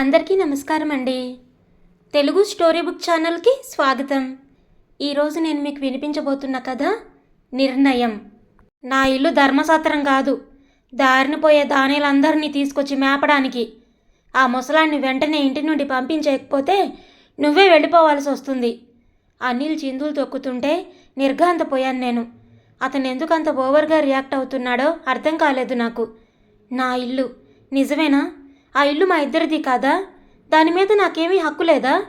అందరికీ నమస్కారం అండి. తెలుగు స్టోరీ బుక్ ఛానల్కి స్వాగతం. ఈరోజు నేను మీకు వినిపించబోతున్న కథ నిర్ణయం. నా ఇల్లు ధర్మసత్రం కాదు. దారిన పోయే దానిలందరినీ తీసుకొచ్చి మేపడానికి. ఆ ముసలాన్ని వెంటనే ఇంటి నుండి పంపించకపోతే నువ్వే వెళ్ళిపోవాల్సి వస్తుంది. అనిల్ చిందులు తొక్కుతుంటే నిర్ఘాంతపోయాను నేను. అతను ఎందుకంత ఓవర్గా రియాక్ట్ అవుతున్నాడో అర్థం కాలేదు నాకు. నా ఇల్లు నిజమేనా? ఆ ఇల్లు మా ఇద్దరిది కాదా? దాని మీద నాకేమీ హక్కు లేదా?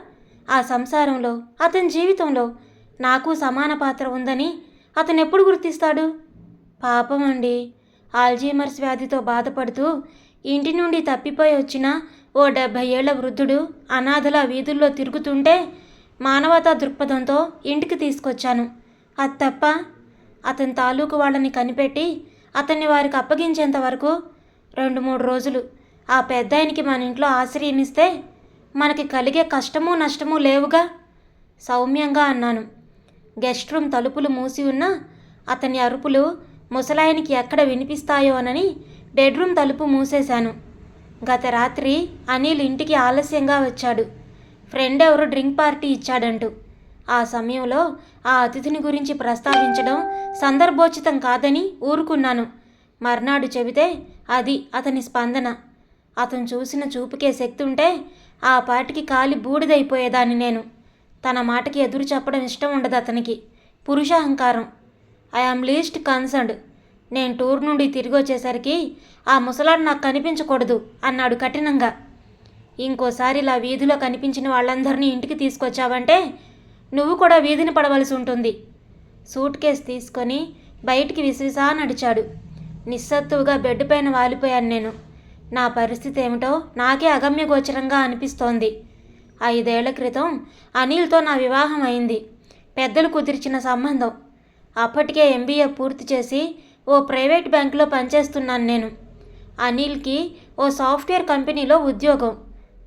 ఆ సంసారంలో అతని జీవితంలో నాకు సమాన పాత్ర ఉందని అతను ఎప్పుడు గుర్తిస్తాడు? పాపం అండి. ఆల్జీమర్స్ వ్యాధితో బాధపడుతూ ఇంటి నుండి తప్పిపోయి వచ్చిన ఓ డెబ్భై ఏళ్ళ వృద్ధుడు అనాథల వీధుల్లో తిరుగుతుంటే మానవతా దృక్పథంతో ఇంటికి తీసుకొచ్చాను. అది తప్ప అతని తాలూకు వాళ్ళని కనిపెట్టి అతన్ని వారికి అప్పగించేంత వరకు రెండు మూడు రోజులు ఆ పెద్దాయనికి మన ఇంట్లో ఆశ్రయంస్తే మనకి కలిగే కష్టము నష్టము లేవుగా? సౌమ్యంగా అన్నాను. గెస్ట్ రూమ్ తలుపులు మూసి ఉన్నా అతని అరుపులు ముసలాయనికి ఎక్కడ వినిపిస్తాయో అనని బెడ్రూమ్ తలుపు మూసేశాను. గత రాత్రి అనిల్ ఇంటికి ఆలస్యంగా వచ్చాడు. ఫ్రెండ్ ఎవరు డ్రింక్ పార్టీ ఇచ్చాడంటూ. ఆ సమయంలో ఆ అతిథిని గురించి ప్రస్తావించడం సందర్భోచితం కాదని ఊరుకున్నాను. మర్నాడు చెబితే అది అతని స్పందన. అతను చూసిన చూపుకే శక్తి ఉంటే ఆ పాటికి కాలి బూడిదైపోయేదాన్ని నేను. తన మాటకి ఎదురు చెప్పడం ఇష్టం ఉండదు అతనికి. పురుషాహంకారం. ఐఆమ్ లీస్ట్ కన్సర్న్డ్ నేను టూర్ నుండి తిరిగి వచ్చేసరికి ఆ ముసలాడు నాకు కనిపించకూడదు అన్నాడు కఠినంగా. ఇంకోసారి ఇలా వీధిలో కనిపించిన వాళ్ళందరినీ ఇంటికి తీసుకొచ్చావంటే నువ్వు కూడా వీధిని పడవలసి ఉంటుంది. సూట్ కేస్ తీసుకొని బయటికి విసిరిసా నడిచాడు. నిస్సత్తువుగా బెడ్ పైన వాలిపోయాను నేను. నా పరిస్థితి ఏమిటో నాకే అగమ్యగోచరంగా అనిపిస్తోంది. ఐదేళ్ళ క్రితం అనిల్తో నా వివాహం అయింది. పెద్దలు కుదిర్చిన సంబంధం. అప్పటికే ఎంబీఏ పూర్తి చేసి ఓ ప్రైవేట్ బ్యాంకులో పనిచేస్తున్నాను నేను. అనిల్కి ఓ సాఫ్ట్వేర్ కంపెనీలో ఉద్యోగం.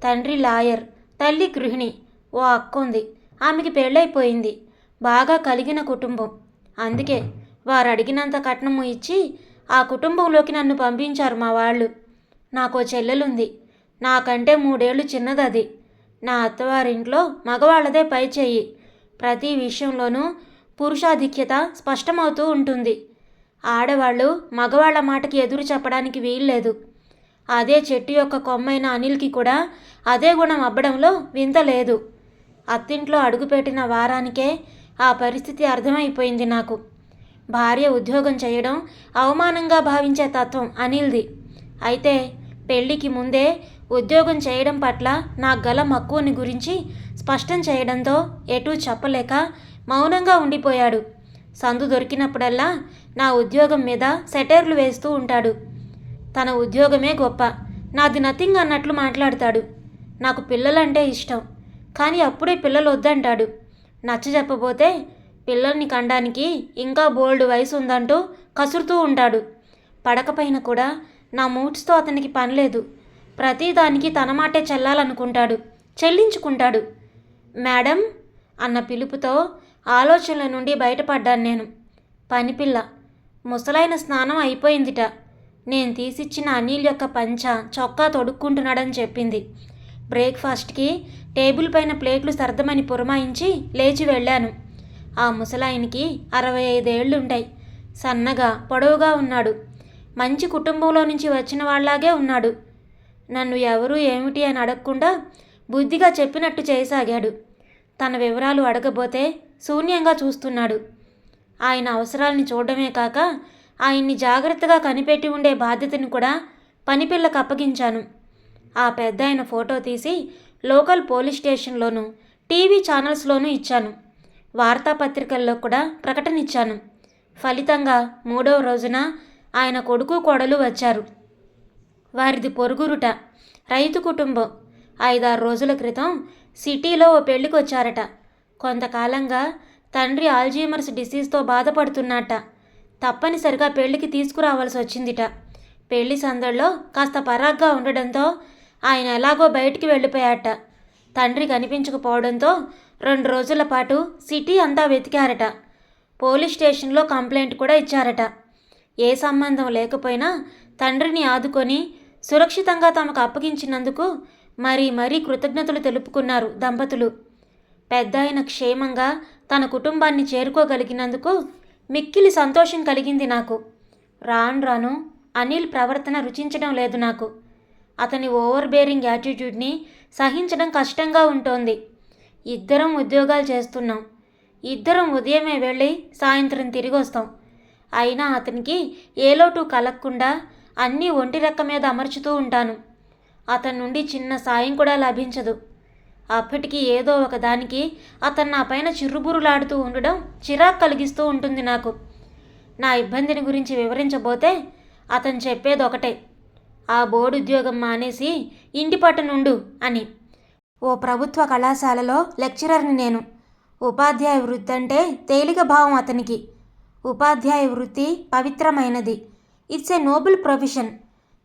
తండ్రి లాయర్ తల్లి గృహిణి ఓ అక్క ఉంది. ఆమెకి పెళ్ళైపోయింది. బాగా కలిగిన కుటుంబం. అందుకే వారు అడిగినంత కట్నము ఇచ్చి ఆ కుటుంబంలోకి నన్ను పంపించారు మా వాళ్ళు. నాకో చెల్లెలుంది. నాకంటే మూడేళ్ళు చిన్నదది. నా అత్తవారింట్లో మగవాళ్ళదే పై చెయ్యి ప్రతి విషయంలోనూ పురుషాధిక్యత స్పష్టమవుతూ ఉంటుంది. ఆడవాళ్ళు మగవాళ్ళ మాటకి ఎదురు చెప్పడానికి వీల్లేదు. అదే చెట్టు యొక్క కొమ్మైన అనిల్కి కూడా అదే గుణం అబ్బడంలో వింత లేదు. అత్తింట్లో అడుగుపెట్టిన వారానికే ఆ పరిస్థితి అర్థమైపోయింది నాకు. భార్య ఉద్యోగం చేయడం అవమానంగా భావించే తత్వం అనిల్ది. అయితే పెళ్ళికి ముందే ఉద్యోగం చేయడం పట్ల నా గల మక్కువని గురించి స్పష్టం చేయడంతో ఎటూ చెప్పలేక మౌనంగా ఉండిపోయాడు. సందు దొరికినప్పుడల్లా నా ఉద్యోగం మీద సెటైర్లు వేస్తూ ఉంటాడు. తన ఉద్యోగమే గొప్ప. నాది నథింగ్ అన్నట్లు మాట్లాడతాడు. నాకు పిల్లలంటే ఇష్టం. కానీ అప్పుడే పిల్లలు వద్దంటాడు నచ్చ చెప్పబోతే పిల్లల్ని కండానికి ఇంకా బోల్డ్ వయసు ఉందంటూ కసురుతూ ఉంటాడు. పడకపైన కూడా నా మూడ్స్తో అతనికి పనిలేదు ప్రతిదానికి తన మాటే చెల్లాలనుకుంటాడు చెల్లించుకుంటాడు. మేడం అన్న పిలుపుతో ఆలోచనల నుండి బయటపడ్డాను నేను. పనిపిల్ల ముసలైన స్నానం అయిపోయిందిట. నేను తీసిచ్చిన అనిల్ యొక్క పంచ చొక్కా తొడుక్కుంటున్నాడని చెప్పింది. బ్రేక్ఫాస్ట్కి టేబుల్ పైన ప్లేట్లు సర్దమని పురమాయించి లేచి వెళ్ళాను. ఆ ముసలాయనికి అరవై ఐదేళ్ళుంటాయి. సన్నగా పొడవుగా ఉన్నాడు. మంచి కుటుంబంలో నుంచి వచ్చిన వాళ్ళలాగే ఉన్నాడు. నన్ను ఎవరు ఏమిటి అని అడగకుండా బుద్ధిగా చెప్పినట్టు చేయసాగాడు. తన వివరాలు అడగబోతే శూన్యంగా చూస్తున్నాడు. ఆయన అవసరాల్ని చూడడమే కాక ఆయన్ని జాగ్రత్తగా కనిపెట్టి ఉండే బాధ్యతను కూడా పనిపిల్లకు అప్పగించాను. ఆ పెద్ద ఆయన ఫోటో తీసి లోకల్ పోలీస్ స్టేషన్లోనూ టీవీ ఛానల్స్లోనూ ఇచ్చాను. వార్తాపత్రికల్లో కూడా ప్రకటన ఇచ్చాను. ఫలితంగా మూడవ రోజున ఆయన కొడుకు కోడలు వచ్చారు. వారిది పొరుగురుట. రైతు కుటుంబం. ఐదారు రోజుల క్రితం సిటీలో ఓ పెళ్ళికి వచ్చారట కొంతకాలంగా తండ్రి ఆల్జీమర్స్ డిసీజ్తో బాధపడుతున్నట్ట తప్పనిసరిగా పెళ్ళికి తీసుకురావాల్సి వచ్చిందిట. పెళ్ళి సందడిలో కాస్త పరాగ్గా ఉండడంతో ఆయన ఎలాగో బయటికి వెళ్ళిపోయాట. తండ్రి కనిపించకపోవడంతో రెండు రోజుల పాటు సిటీ అంతా వెతికారట. పోలీస్ స్టేషన్లో కంప్లైంట్ కూడా ఇచ్చారట. ఏ సంబంధం లేకపోయినా తండ్రిని ఆదుకొని సురక్షితంగా తమకు అప్పగించినందుకు మరీ మరీ కృతజ్ఞతలు తెలుపుకున్నారు దంపతులు. పెద్ద అయిన క్షేమంగా తన కుటుంబాన్ని చేరుకోగలిగినందుకు మిక్కిలి సంతోషం కలిగింది నాకు. రాను రాను అనిల్ ప్రవర్తన రుచించడం లేదు నాకు. అతని ఓవర్ బేరింగ్ యాటిట్యూడ్ని సహించడం కష్టంగా ఉంటోంది. ఇద్దరం ఉద్యోగాలు చేస్తున్నాం. ఇద్దరం ఉదయమే వెళ్ళి సాయంత్రం తిరిగి వస్తాం అయినా అతనికి ఏ లోటు కలగకుండా అన్నీ ఒంటి రెక్క మీద అమర్చుతూ ఉంటాను. అతని నుండి చిన్న సాయం కూడా లభించదు. అప్పటికి ఏదో ఒక దానికి అతను నా పైన చిర్రుబురులాడుతూ ఉండడం చిరాకు కలిగిస్తూ ఉంటుంది నాకు. నా ఇబ్బందిని గురించి వివరించబోతే అతను చెప్పేది ఒకటే. ఆ బోర్డు ఉద్యోగం మానేసి ఇంటి పట్టునుండు అని. ఓ ప్రభుత్వ కళాశాలలో లెక్చరర్ని నేను. ఉపాధ్యాయ వృత్తి అంటే తేలిక భావం అతనికి. ఉపాధ్యాయ వృత్తి పవిత్రమైనది. It's a noble profession.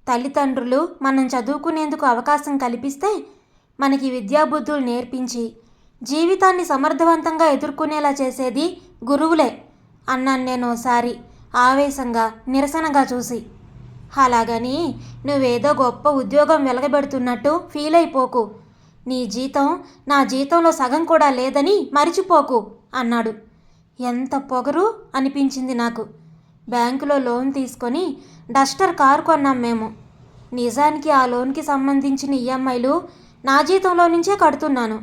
తల్లిదండ్రులు మనం చదువుకునేందుకు అవకాశం కల్పిస్తే మనకి విద్యాబుద్ధులు నేర్పించి జీవితాన్ని సమర్థవంతంగా ఎదుర్కొనేలా చేసేది గురువులే అన్నాను నేను ఓసారి ఆవేశంగా నిరసనగా చూసి. అలాగని నువ్వేదో గొప్ప ఉద్యోగం వెలగబెడుతున్నట్టు ఫీల్ అయిపోకు నీ జీతం నా జీతంలో సగం కూడా లేదని మరిచిపోకు అన్నాడు. ఎంత పొగరు అనిపించింది నాకు. బ్యాంకులో లోన్ తీసుకొని డస్టర్ కారు కొన్నాం మేము. నిజానికి ఆ లోన్కి సంబంధించిన ఈఎంఐలు నా జీతంలో నుంచే కడుతున్నాను.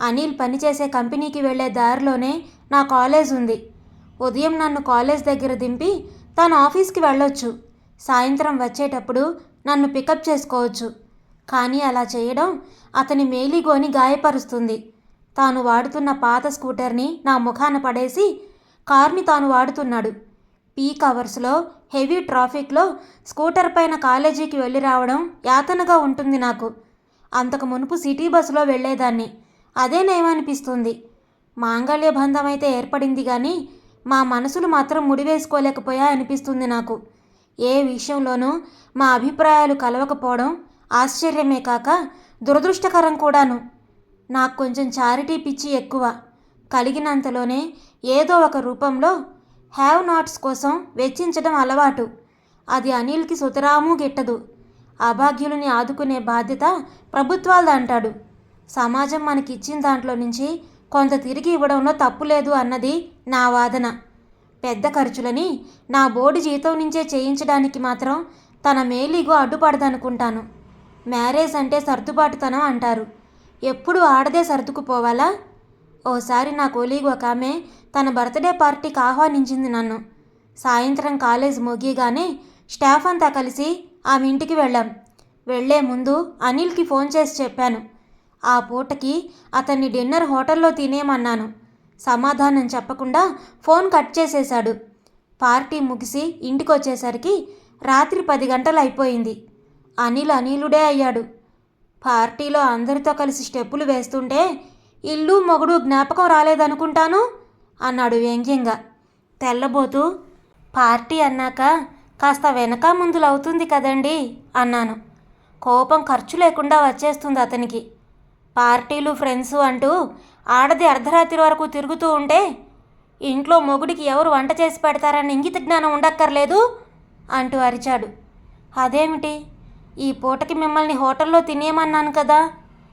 అనిల్ పనిచేసే కంపెనీకి వెళ్ళే దారిలోనే నా కాలేజ్ ఉంది. ఉదయం నన్ను కాలేజ్ దగ్గర దింపి తను ఆఫీస్కి వెళ్ళొచ్చు. సాయంత్రం వచ్చేటప్పుడు నన్ను పికప్ చేసుకోవచ్చు. కానీ అలా చేయడం అతని మేలిగోని గాయపరుస్తుంది. తాను వాడుతున్న పాత స్కూటర్ని నా ముఖాన పడేసి కార్ని తాను వాడుతున్నాడు. పీక్ అవర్స్లో హెవీ ట్రాఫిక్లో స్కూటర్ పైన కాలేజీకి వెళ్ళి రావడం యాతనగా ఉంటుంది నాకు. అంతకు మునుపు సిటీ బస్సులో వెళ్ళేదాన్ని. అదే నయమనిపిస్తుంది. మాంగళ్య బంధం అయితే ఏర్పడింది కానీ మా మనసులు మాత్రం ముడివేసుకోలేకపోయా అనిపిస్తుంది నాకు. ఏ విషయంలోనూ మా అభిప్రాయాలు కలవకపోవడం ఆశ్చర్యమే కాక దురదృష్టకరం కూడాను. నాకు కొంచెం చారిటీ పిచ్చి ఎక్కువ. కలిగినంతలోనే ఏదో ఒక రూపంలో హ్యావ్ నాట్స్ కోసం వెచ్చించడం అలవాటు. అది అనిల్కి సుతరాము గిట్టదు. అభాగ్యులని ఆదుకునే బాధ్యత ప్రభుత్వాలది అంటాడు. సమాజం మనకిచ్చిన దాంట్లో నుంచి కొంత తిరిగి ఇవ్వడంలో తప్పు లేదు అన్నది నా వాదన. పెద్ద ఖర్చులని నా బోర్డు జీతం నుంచే చేయించడానికి మాత్రం తన మేలీగో అడ్డుపడదనుకుంటాను. మ్యారేజ్ అంటే సర్దుబాటుతనం అంటారు. ఎప్పుడు ఆడదే సర్దుకుపోవాలా? ఓసారి నా కొలీగ్ ఒక ఆమె తన బర్త్డే పార్టీకి ఆహ్వానించింది నన్ను. సాయంత్రం కాలేజ్ ముగియగానే స్టాఫ్ అంతా కలిసి ఆమె ఇంటికి వెళ్ళాం. వెళ్ళే ముందు అనిల్కి ఫోన్ చేసి చెప్పాను. ఆ పూటకి అతన్ని డిన్నర్ హోటల్లో తినేయమన్నాను. సమాధానం చెప్పకుండా ఫోన్ కట్ చేసేశాడు. పార్టీ ముగిసి ఇంటికి వచ్చేసరికి రాత్రి పది గంటలు అయిపోయింది అనిల్ అనిలుడే అయ్యాడు. పార్టీలో అందరితో కలిసి స్టెప్పులు వేస్తుంటే ఇల్లు మొగుడు జ్ఞాపకం రాలేదనుకుంటాను అన్నాడు వ్యంగ్యంగా. తెల్లబోతూ పార్టీ అన్నాక కాస్త వెనక ముందులు అవుతుంది కదండి అన్నాను. కోపం ఖర్చు లేకుండా వచ్చేస్తుంది అతనికి. పార్టీలు ఫ్రెండ్స్ అంటూ ఆడది అర్ధరాత్రి వరకు తిరుగుతూ ఉంటే ఇంట్లో మొగుడికి ఎవరు వంట చేసి పెడతారని ఇంగిత జ్ఞానం ఉండక్కర్లేదు అంటూ అరిచాడు. అదేమిటి? ఈ పూటకి మిమ్మల్ని హోటల్లో తినేయమన్నాను కదా.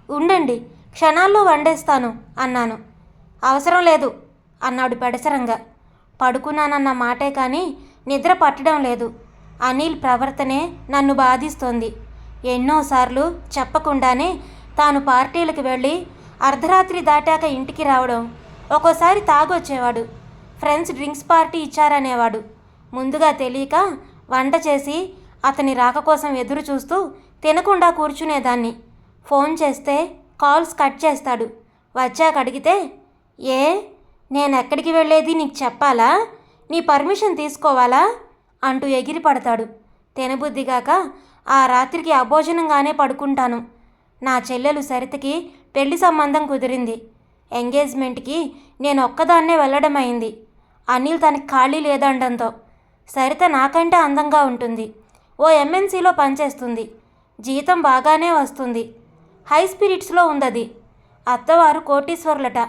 ఉండండి క్షణాల్లో వండేస్తాను అన్నాను. అవసరం లేదు అన్నాడు పెడసరంగా. పడుకున్నానన్న మాటే కానీ నిద్ర పట్టడం లేదు. అనిల్ ప్రవర్తనే నన్ను బాధిస్తోంది. ఎన్నోసార్లు చెప్పకుండానే తాను పార్టీలకు వెళ్ళి అర్ధరాత్రి దాటాక ఇంటికి రావడం ఒక్కోసారి తాగొచ్చేవాడు. ఫ్రెండ్స్ డ్రింక్స్ పార్టీ ఇచ్చారనేవాడు. ముందుగా తెలియక వంట చేసి అతని రాక కోసం ఎదురు చూస్తూ తినకుండా కూర్చునేదాన్ని. ఫోన్ చేస్తే కాల్స్ కట్ చేస్తాడు. వచ్చాక అడిగితే ఏ నేను ఎక్కడికి వెళ్ళేది? నీకు చెప్పాలా? నీ పర్మిషన్ తీసుకోవాలా? అంటూ ఎగిరి పడతాడు. తినబుద్ధిగాక ఆ రాత్రికి అభోజనంగానే పడుకుంటాను. నా చెల్లెలు సరితకి పెళ్ళి సంబంధం కుదిరింది. ఎంగేజ్మెంట్కి నేను ఒక్కదాన్నే వెళ్ళడం అయింది. అనిల్ తనకి ఖాళీ లేదండంతో. సరిత నాకంటే అందంగా ఉంటుంది. ఓ ఎంఎన్సీలో పనిచేస్తుంది. జీతం బాగానే వస్తుంది. హై స్పిరిట్స్లో ఉందది. అత్తవారు కోటీశ్వరులట.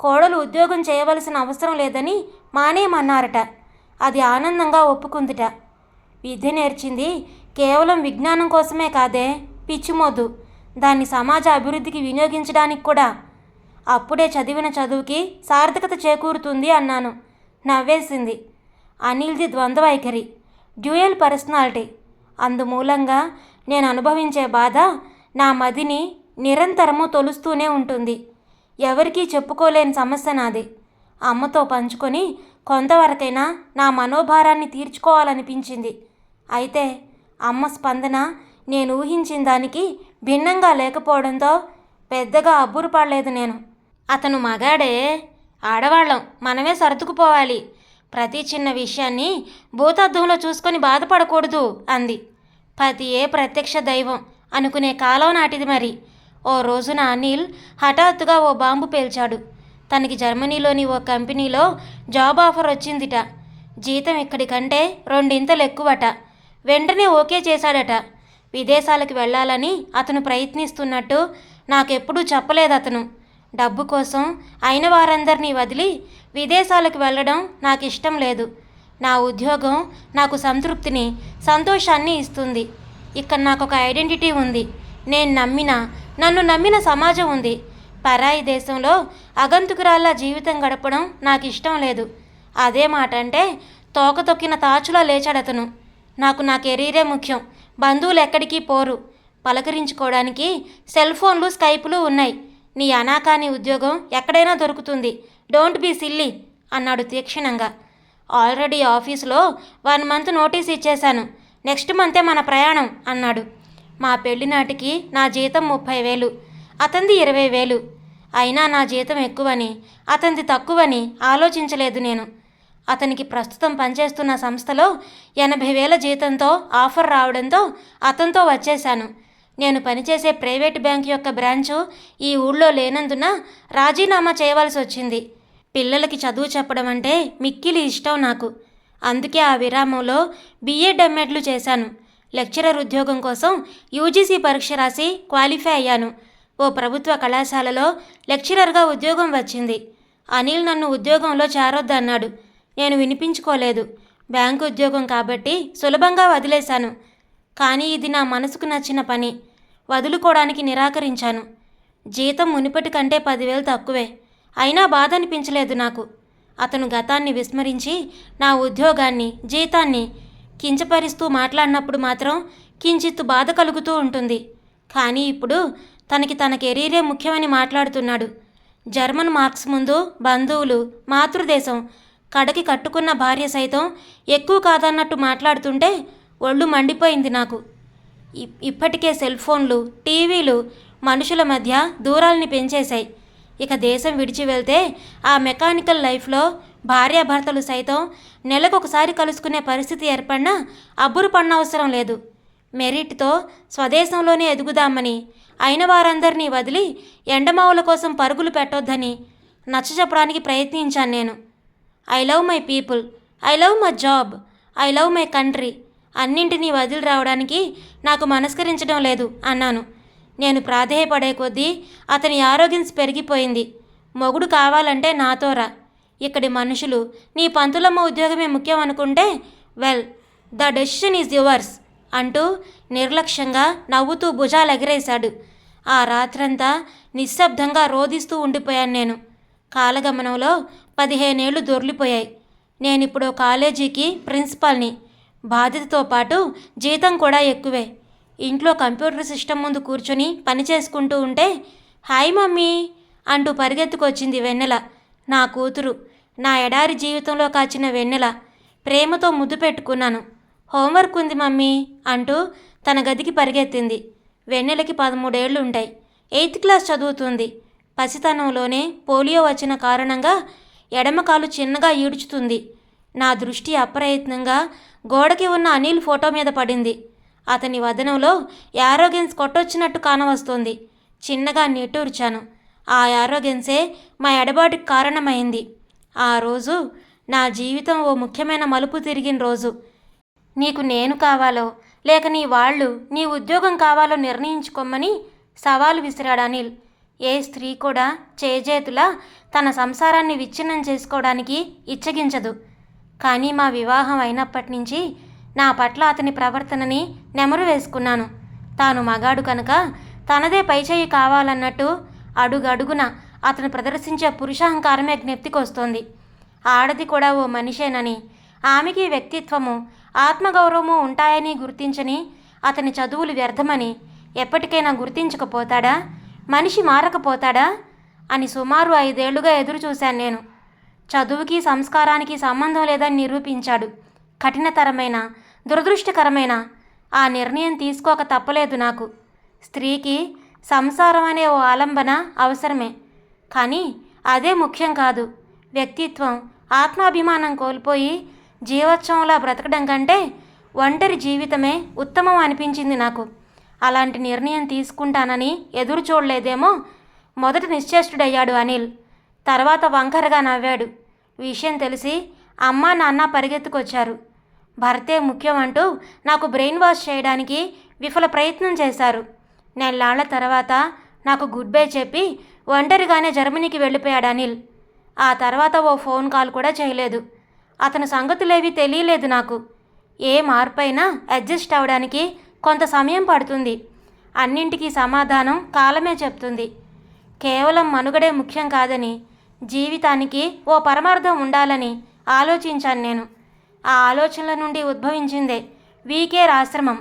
కోడలు ఉద్యోగం చేయవలసిన అవసరం లేదని మానేయమన్నారట అది ఆనందంగా ఒప్పుకుందిట. విద్య నేర్చింది కేవలం విజ్ఞానం కోసమే కాదే పిచ్చిమోదు దాన్ని సమాజ అభివృద్ధికి వినియోగించడానికి కూడా. అప్పుడే చదివిన చదువుకి సార్థకత చేకూరుతుంది అన్నాను. నవ్వేసింది. అనిల్ది ద్వంద్వ వైఖరి డ్యూయల్ పర్సనాలిటీ. అందుమూలంగా నేను అనుభవించే బాధ నా మదిని నిరంతరము తొలుస్తూనే ఉంటుంది. ఎవరికీ చెప్పుకోలేని సమస్య నాది. అమ్మతో పంచుకొని కొంతవరకైనా నా మనోభారాన్ని తీర్చుకోవాలనిపించింది. అయితే అమ్మ స్పందన నేను ఊహించిన దానికి భిన్నంగా లేకపోవడంతో పెద్దగా అబ్బురుపడలేదు నేను. అతను మగాడే ఆడవాళ్ళం మనమే సర్దుకుపోవాలి. ప్రతి చిన్న విషయాన్ని భూతద్దంలో చూసుకొని బాధపడకూడదు అంది. పతియే ప్రత్యక్ష దైవం అనుకునే కాలం నాటిది మరి. ఓ రోజున అనిల్ హఠాత్తుగా ఓ బాంబు పేల్చాడు. తనకి జర్మనీలోని ఓ కంపెనీలో జాబ్ ఆఫర్ వచ్చిందిట. జీతం ఇక్కడికంటే రెండింతలు ఎక్కువట. వెంటనే ఓకే చేశాడట. విదేశాలకు వెళ్ళాలని అతను ప్రయత్నిస్తున్నట్టు నాకెప్పుడూ చెప్పలేదు అతను డబ్బు కోసం అయిన వారందరినీ వదిలి విదేశాలకు వెళ్ళడం నాకు ఇష్టం లేదు. నా ఉద్యోగం నాకు సంతృప్తిని సంతోషాన్ని ఇస్తుంది. ఇక్కడ నాకు ఒక ఐడెంటిటీ ఉంది. నేను నమ్మిన నన్ను నమ్మిన సమాజం ఉంది. పరాయి దేశంలో అగంతుకురాల్లా జీవితం గడపడం నాకు ఇష్టం లేదు. అదే మాట అంటే తోక తొక్కిన తాచులా లేచాడతను. నాకు నా కెరీరే ముఖ్యం. బంధువులు ఎక్కడికి పోరు. పలకరించుకోవడానికి సెల్ ఫోన్లు స్కైపులు ఉన్నాయి. నీ అనాకాని ఉద్యోగం ఎక్కడైనా దొరుకుతుంది. డోంట్ బీ సిల్లీ అన్నాడు తీక్షణంగా. ఆల్రెడీ ఆఫీసులో వన్ మంత్ నోటీస్ ఇచ్చేశాను. నెక్స్ట్ మంతే మన ప్రయాణం అన్నాడు. మా పెళ్ళి నాటికి నా జీతం ముప్పై వేలు అతనిది ఇరవై వేలు. అయినా నా జీతం ఎక్కువని అతనిది తక్కువని ఆలోచించలేదు నేను. అతనికి ప్రస్తుతం పనిచేస్తున్న సంస్థలో ఎనభై వేల జీతంతో ఆఫర్ రావడంతో అతనితో వచ్చేశాను. నేను పనిచేసే ప్రైవేట్ బ్యాంక్ యొక్క బ్రాంచు ఈ ఊళ్ళో లేనందున రాజీనామా చేయవలసి వచ్చింది. పిల్లలకి చదువు చెప్పడం అంటే మిక్కిలి ఇష్టం నాకు. అందుకే ఆ విరామంలో బీఎడ్ ఎంఎడ్లు చేశాను. లెక్చరర్ ఉద్యోగం కోసం యూజీసీ పరీక్ష రాసి క్వాలిఫై అయ్యాను. ఓ ప్రభుత్వ కళాశాలలో లెక్చరర్గా ఉద్యోగం వచ్చింది. అనిల్ నన్ను ఉద్యోగంలో చేరొద్దన్నాడు నేను వినిపించుకోలేదు. బ్యాంకు ఉద్యోగం కాబట్టి సులభంగా వదిలేశాను. కానీ ఇది నా మనసుకు నచ్చిన పని. వదులుకోవడానికి నిరాకరించాను. జీతం మునిపటి కంటే పదివేలు తక్కువే. అయినా బాధ అనిపించలేదు నాకు. అతను గతాన్ని విస్మరించి నా ఉద్యోగాన్ని జీతాన్ని కించపరిస్తూ మాట్లాడినప్పుడు మాత్రం కించిత్తు బాధ కలుగుతూ ఉంటుంది. కానీ ఇప్పుడు తనకి తన కెరీరే ముఖ్యమని మాట్లాడుతున్నాడు. జర్మన్ మార్క్స్ ముందు బంధువులు మాతృదేశం కడకి కట్టుకున్న భార్య సైతం ఎక్కువ కాదన్నట్టు మాట్లాడుతుంటే ఒళ్ళు మండిపోయింది నాకు. ఇప్- ఇప్పటికే సెల్ ఫోన్లు టీవీలు మనుషుల మధ్య దూరాల్ని పెంచేశాయి. ఇక దేశం విడిచి వెళ్తే ఆ మెకానికల్ లైఫ్లో భార్యాభర్తలు సైతం నెలకొకసారి కలుసుకునే పరిస్థితి ఏర్పడినా అబ్బురు పడనవసరం లేదు. మెరిట్తో స్వదేశంలోనే ఎదుగుదామని అయిన వారందరినీ వదిలి ఎండమావుల కోసం పరుగులు పెట్టొద్దని నచ్చ చెప్పడానికి ప్రయత్నించాను నేను. I love my people I love my job I love my country అన్నింటినీ వదిలి రావడానికి నాకు మనస్కరించడం లేదు అన్నాను. నేను ప్రాధేయపడే కొద్దీ అతని ఆరోగ్యం పెరిగిపోయింది. మొగుడు కావాలంటే నాతోరా ఇక్కడి మనుషులు నీ పంతులమ్మ ఉద్యోగమే ముఖ్యం అనుకుంటే well the decision is yours అంటూ నిర్లక్ష్యంగా నవ్వుతూ భుజాలు ఎగిరేశాడు. ఆ రాత్రంతా నిశ్శబ్దంగా రోదిస్తూ ఉండిపోయాను నేను. కాలగమనంలో పదిహేనేళ్ళు దొర్లిపోయాయి. నేనిప్పుడు కాలేజీకి ప్రిన్సిపాల్ని. బాధ్యతతో పాటు జీతం కూడా ఎక్కువే. ఇంట్లో కంప్యూటర్ సిస్టమ్ ముందు కూర్చొని పని చేసుకుంటూ ఉంటే హాయ్ మమ్మీ అంటూ పరిగెత్తుకొచ్చింది వెన్నెల. నా కూతురు నా ఎడారి జీవితంలో కాచిన వెన్నెల ప్రేమతో ముద్దు పెట్టుకున్నాను. హోంవర్క్ ఉంది మమ్మీ అంటూ తన గదికి పరిగెత్తింది. వెన్నెలకి పదమూడేళ్ళు ఉంటాయి. ఎయిత్ క్లాస్ చదువుతుంది. పసితనంలోనే పోలియో వచ్చిన కారణంగా ఎడమకాలు చిన్నగా ఈడ్చుతుంది. నా దృష్టి అప్రయత్నంగా గోడకి ఉన్న అనిల్ ఫోటో మీద పడింది. అతని వదనంలో యారోగెన్స్ కొట్టొచ్చినట్టు కానవస్తోంది. చిన్నగా నిట్టూర్చాను. ఆ యారోగెన్సే మా ఎడబాటుకు కారణమైంది. ఆ రోజు నా జీవితం ఓ ముఖ్యమైన మలుపు తిరిగిన రోజు. నీకు నేను కావాలో లేక నీ వాళ్ళు నీ ఉద్యోగం కావాలో నిర్ణయించుకోమని సవాలు విసిరాడు అనిల్. ఏ స్త్రీ కూడా చేజేతులా తన సంసారాన్ని విచ్ఛిన్నం చేసుకోవడానికి ఇచ్చగించదు. కానీ మా వివాహం అయినప్పటి నుంచి నా పట్ల అతని ప్రవర్తనని నెమరు వేసుకున్నాను. తాను మగాడు కనుక తనదే పైచేయి కావాలన్నట్టు అడుగడుగున అతను ప్రదర్శించే పురుషాహంకారమే జ్ఞప్తికొస్తోంది. ఆడది కూడా ఓ మనిషేనని ఆమెకి వ్యక్తిత్వము ఆత్మగౌరవము ఉంటాయని గుర్తించని అతని చదువులు వ్యర్థమని ఎప్పటికైనా గుర్తించకపోతాడా? మనిషి మారకపోతాడా? అని సుమారు ఐదేళ్ళుగా ఎదురు చూశాను నేను. చదువుకి సంస్కారానికి సంబంధం లేదని నిరూపించాడు. కఠినతరమైన దురదృష్టకరమైన ఆ నిర్ణయం తీసుకోక తప్పలేదు నాకు. స్త్రీకి సంసారం అనే ఓ ఆలంబన అవసరమే. కానీ అదే ముఖ్యం కాదు. వ్యక్తిత్వం ఆత్మాభిమానం కోల్పోయి జీవోత్సవంలా బ్రతకడం కంటే ఒంటరి జీవితమే ఉత్తమం అనిపించింది నాకు. అలాంటి నిర్ణయం తీసుకుంటానని ఎదురు చూడలేదేమో మొదట నిశ్చేష్టుడయ్యాడు అనిల్. తర్వాత వంకరగా నవ్వాడు. విషయం తెలిసి అమ్మ నాన్న పరిగెత్తుకొచ్చారు. భర్తే ముఖ్యం అంటూ నాకు బ్రెయిన్ వాష్ చేయడానికి విఫల ప్రయత్నం చేశారు. నెల్లాళ్ళ తర్వాత నాకు గుడ్ బై చెప్పి ఒంటరిగానే జర్మనీకి వెళ్ళిపోయాడు అనిల్. ఆ తర్వాత ఓ ఫోన్ కాల్ కూడా చేయలేదు. అతని సంగతులేవి తెలియలేదు నాకు. ఏ మార్పైనా అడ్జస్ట్ అవడానికి కొంత సమయం పడుతుంది. అన్నింటికీ సమాధానం కాలమే చెప్తుంది. కేవలం మనుగడే ముఖ్యం కాదని జీవితానికి ఓ పరమార్థం ఉండాలని ఆలోచించాను నేను. ఆ ఆలోచనల నుండి ఉద్భవించిందే వీకేర్ ఆశ్రమం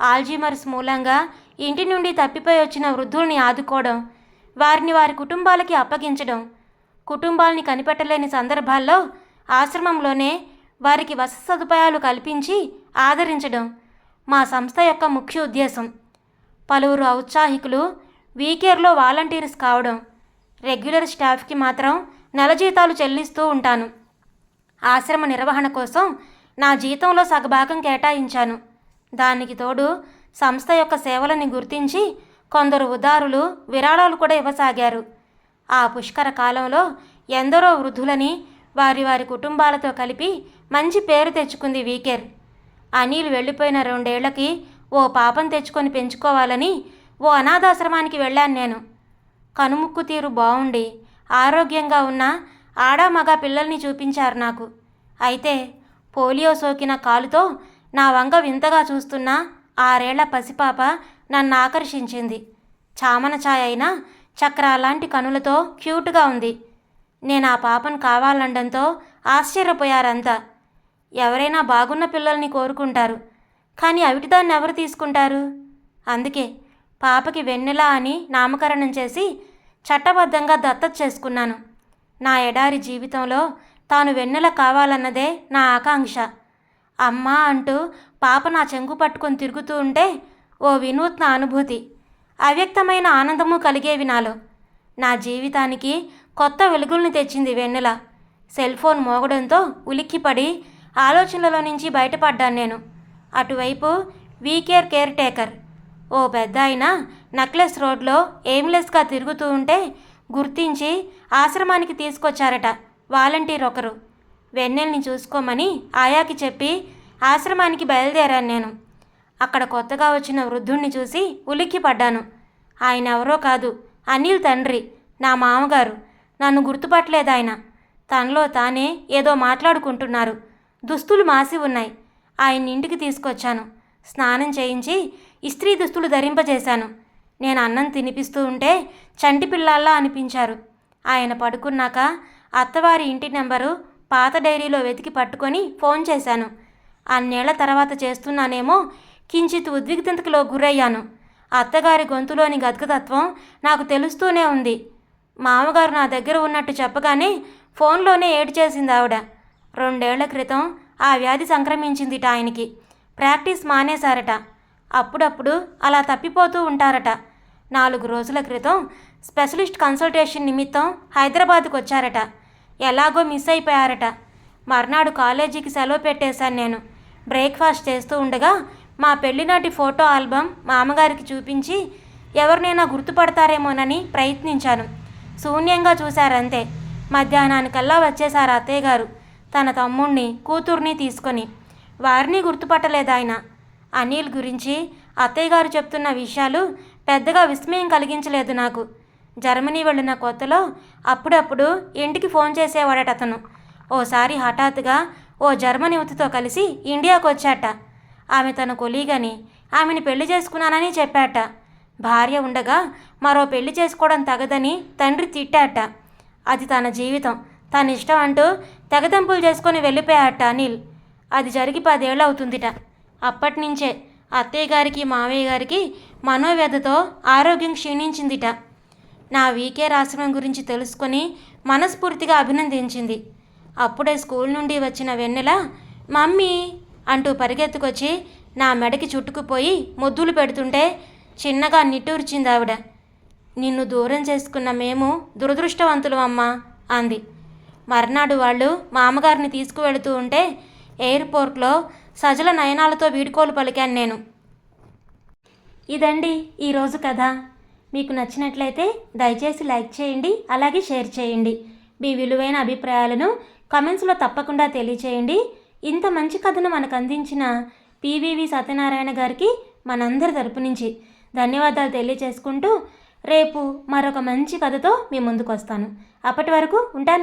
ఆల్జీమర్స్ మూలంగా ఇంటి నుండి తప్పిపోయి వచ్చిన వృద్ధుల్ని ఆదుకోవడం వారిని వారి కుటుంబాలకి అప్పగించడం కుటుంబాల్ని కనిపెట్టలేని సందర్భాల్లో ఆశ్రమంలోనే వారికి వసతి సదుపాయాలు కల్పించి ఆదరించడం మా సంస్థ యొక్క ముఖ్య ఉద్దేశం. పలువురు ఔత్సాహికులు వీకేర్లో వాలంటీర్స్ కావడం రెగ్యులర్ స్టాఫ్కి మాత్రం నెల జీతాలు చెల్లిస్తూ ఉంటాను. ఆశ్రమ నిర్వహణ కోసం నా జీతంలో సగభాగం కేటాయించాను. దానికి తోడు సంస్థ యొక్క సేవలని గుర్తించి కొందరు ఉదారులు విరాళాలు కూడా ఇవ్వసాగారు. ఆ పుష్కర కాలంలో ఎందరో వృద్ధులని వారి వారి కుటుంబాలతో కలిపి మంచి పేరు తెచ్చుకుంది వీకేర్. అనిల్ వెళ్ళిపోయిన రెండేళ్ళకి ఓ పాపం తెచ్చుకొని పెంచుకోవాలని ఓ అనాథాశ్రమానికి వెళ్ళాను నేను. కనుముక్కు తీరు బాగుండి ఆరోగ్యంగా ఉన్న ఆడా మగ పిల్లల్ని చూపించారు నాకు. అయితే పోలియో సోకిన కాలుతో నా వంక వింతగా చూస్తున్న ఆరేళ్ళ పసిపాప నన్ను ఆకర్షించింది. చామన ఛాయ అయినా చక్రాలాంటి కనులతో క్యూట్గా ఉంది. నేను ఆ పాపను కావాలండంతో ఆశ్చర్యపోయారంతా. ఎవరైనా బాగున్న పిల్లల్ని కోరుకుంటారు కానీ అవిటిదాన్ని ఎవరు తీసుకుంటారు? అందుకే పాపకి వెన్నెల అని నామకరణం చేసి చట్టబద్ధంగా దత్తత చేసుకున్నాను. నా ఎడారి జీవితంలో తాను వెన్నెల కావాలన్నదే నా ఆకాంక్ష. అమ్మా అంటూ పాప నా చెంగు పట్టుకొని తిరుగుతూ ఉంటే ఓ వినూత్న అనుభూతి. అవ్యక్తమైన ఆనందము కలిగేవి నాలో. నా జీవితానికి కొత్త వెలుగుల్ని తెచ్చింది వెన్నెల. సెల్ ఫోన్ మోగడంతో ఉలిక్కిపడి ఆలోచనలో నుంచి బయటపడ్డాను నేను. అటువైపు వీకేర్ కేర్ టేకర్ ఓ పెద్ద ఆయన నక్లెస్ రోడ్లో ఎయిమ్లెస్గా తిరుగుతూ ఉంటే గుర్తించి ఆశ్రమానికి తీసుకొచ్చారట వాలంటీర్ ఒకరు. వెన్నెల్ని చూసుకోమని ఆయాకి చెప్పి ఆశ్రమానికి బయలుదేరాను నేను. అక్కడ కొత్తగా వచ్చిన వృద్ధుణ్ణి చూసి ఉలిక్కి పడ్డాను. ఆయన ఎవరో కాదు అనిల్ తండ్రి నా మామగారు. నన్ను గుర్తుపట్టలేదు ఆయన. తనలో తానే ఏదో మాట్లాడుకుంటున్నారు. దుస్తులు మాసి ఉన్నాయి. ఆయన ఇంటికి తీసుకొచ్చాను. స్నానం చేయించి ఇస్త్రీ దుస్తులు ధరింపజేశాను. నేను అన్నం తినిపిస్తూ ఉంటే చంటి పిల్లల్లా అనిపించారు. ఆయన పడుకున్నాక అత్తవారి ఇంటి నెంబరు పాత డైరీలో వెతికి పట్టుకొని ఫోన్ చేశాను. అన్నేళ్ళ తర్వాత చేస్తున్నానేమో కించిత్ ఉద్విగ్నతలో గురయ్యాను. అత్తగారి గొంతులోని గద్గతత్వం నాకు తెలుస్తూనే ఉంది. మామగారు నా దగ్గర ఉన్నట్టు చెప్పగానే ఫోన్లోనే ఏడు చేసింది ఆవిడ. రెండేళ్ళ క్రితం ఆ వ్యాధి సంక్రమించిందిట ఆయనకి. ప్రాక్టీస్ మానేశారట. అప్పుడప్పుడు అలా తప్పిపోతూ ఉంటారట. నాలుగు రోజుల క్రితం స్పెషలిస్ట్ కన్సల్టేషన్ నిమిత్తం హైదరాబాద్కు వచ్చారట. ఎలాగో మిస్ అయిపోయారట. మర్నాడు కాలేజీకి సెలవు పెట్టేశాను నేను. బ్రేక్ఫాస్ట్ చేస్తూ ఉండగా మా పెళ్ళినాటి ఫోటో ఆల్బమ్ మా అమ్మగారికి చూపించి ఎవరినైనా గుర్తుపడతారేమోనని ప్రయత్నించాను. శూన్యంగా చూశారంతే. మధ్యాహ్నానికల్లా వచ్చేశారు అత్తయ్య గారు. తన తమ్ముణ్ణి కూతుర్ని తీసుకొని. వారిని గుర్తుపట్టలేదు ఆయన. అనిల్ గురించి అత్తయ్య గారు చెప్తున్న విషయాలు పెద్దగా విస్మయం కలిగించలేదు నాకు. జర్మనీ వెళ్ళిన కొత్తలో అప్పుడప్పుడు ఇంటికి ఫోన్ చేసేవాడట అతను. ఓసారి హఠాత్తుగా ఓ జర్మన్ యువతితో కలిసి ఇండియాకు వచ్చాట. ఆమె తన కొలీగని ఆమెని పెళ్ళి చేసుకున్నానని చెప్పాట. భార్య ఉండగా మరో పెళ్ళి చేసుకోవడం తగదని తండ్రి తిట్టాట. అది తన జీవితం తన ఇష్టం అంటూ తెగదెంపులు చేసుకొని వెళ్ళిపోయాట అనిల్. అది జరిగి పదేళ్ళు అవుతుందిట అప్పటినుంచే అత్తయ్య గారికి మావయ్య గారికి మనోవ్యధతో ఆరోగ్యం క్షీణించిందిట. నా వీకే రాసడం గురించి తెలుసుకొని మనస్ఫూర్తిగా అభినందించింది. అప్పుడే స్కూల్ నుండి వచ్చిన వెన్నెల మమ్మీ అంటూ పరిగెత్తుకొచ్చి నా మెడకి చుట్టుకుపోయి ముద్దులు పెడుతుంటే చిన్నగా నిట్టూర్చింది ఆవిడ. నిన్ను దూరం చేసుకున్న మేము దురదృష్టవంతులు అమ్మా అంది. మర్నాడు వాళ్ళు మామగారిని తీసుకువెళుతూ ఉంటే ఎయిర్పోర్ట్లో సజల నయనాలతో వీడుకోలు పలికాను నేను. ఇదండి ఈరోజు కథ. మీకు నచ్చినట్లయితే దయచేసి లైక్ చేయండి అలాగే షేర్ చేయండి. మీ విలువైన అభిప్రాయాలను కమెంట్స్లో తప్పకుండా తెలియచేయండి. ఇంత మంచి కథను మనకు అందించిన పివివి సత్యనారాయణ గారికి మనందరి తరపు నుంచి ధన్యవాదాలు తెలియచేసుకుంటూ రేపు మరొక మంచి కథతో మీ ముందుకు వస్తాను. అప్పటి వరకు ఉంటాను